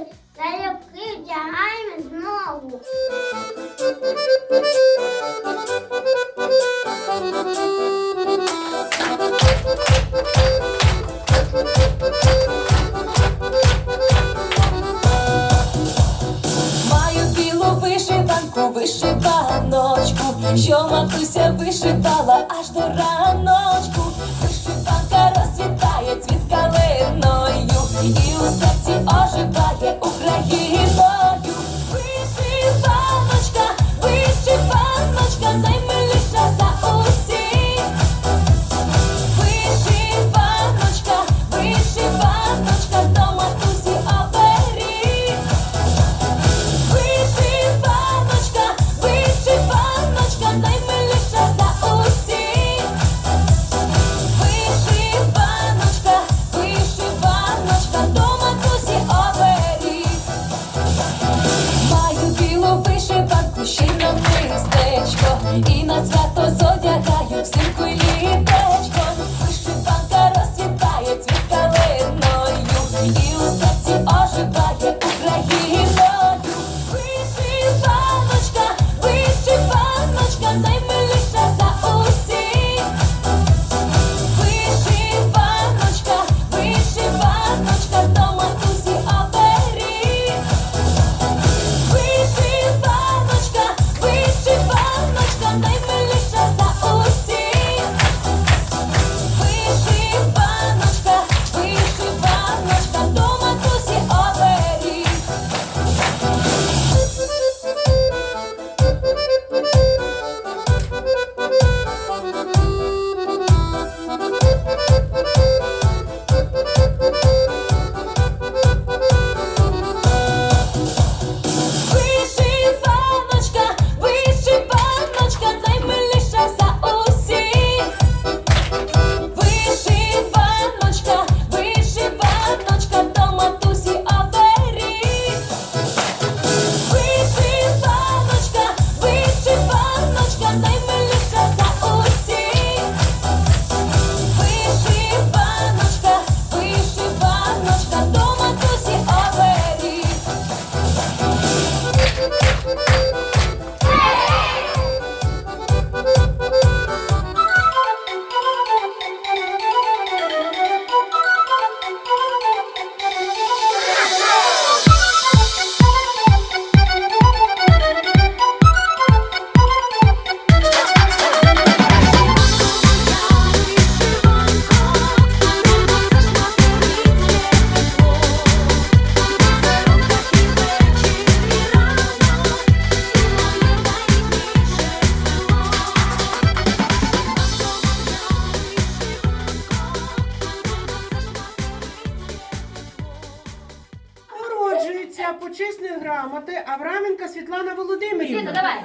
сили та ляпки вдягаємо знову. Маю білу вишиванку, вишиваночку, що матуся вишивала аж до рано. почесної грамоти Авраменка Світлана Володимирівна. Світа, давай.